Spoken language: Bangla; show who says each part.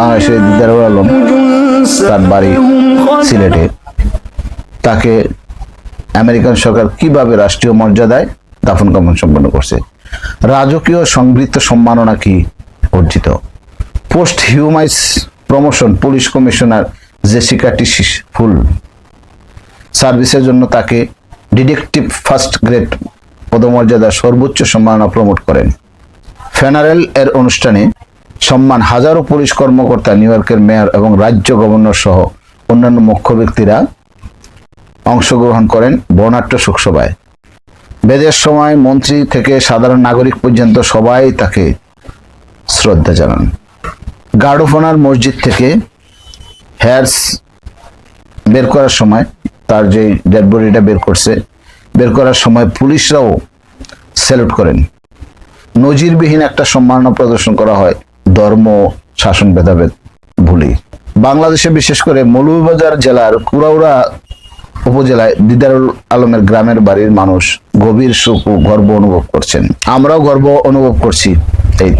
Speaker 1: বাংলাদেশের দিদারুল আলম তার বাড়ি সিলেটে। তাকে আমেরিকান সরকার কীভাবে রাষ্ট্রীয় মর্যাদায় দাফন কাফন সম্পন্ন করছে? রাজকীয় সংবৃত্ত সম্মাননা কি অর্জিত? Posthumous promotion police commissioner Jessica Tisch full সার্ভিসের জন্য তাকে ডিটেকটিভ ফার্স্ট গ্রেড পদমর্যাদা সর্বোচ্চ সম্মাননা প্রমোট করেন। ফেনারেল এর অনুষ্ঠানে সম্মান হাজারো পুলিশ কর্মকর্তা নিউ ইয়র্কের মেয়র এবং রাজ্য গভর্নর সহ অন্যান্য মুখ্য ব্যক্তিরা অংশগ্রহণ করেন বর্ণাঢ্য শোকসভায়। বেদের সময় মন্ত্রী থেকে সাধারণ নাগরিক পর্যন্ত সবাই তাকে শ্রদ্ধা জানান। গার্ড অফ অনার মসজিদ থেকে হেয়ার্স বের করার সময় তার যে ডেড বডিটা বের করছে, বের করার সময় পুলিশরাও স্যালুট করেন। নজিরবিহীন একটা সম্মাননা প্রদর্শন করা হয়। ধর্ম, শাসন, ভেদাভেদ ভুলি। বাংলাদেশে বিশেষ করে মৌলভীবাজার জেলার কুড়াউড়া উপজেলায় দিদারুল আলমের গ্রামের বাড়ির মানুষ গভীর সুখ ও গর্ব অনুভব করছেন। আমরাও গর্ব অনুভব করছি এই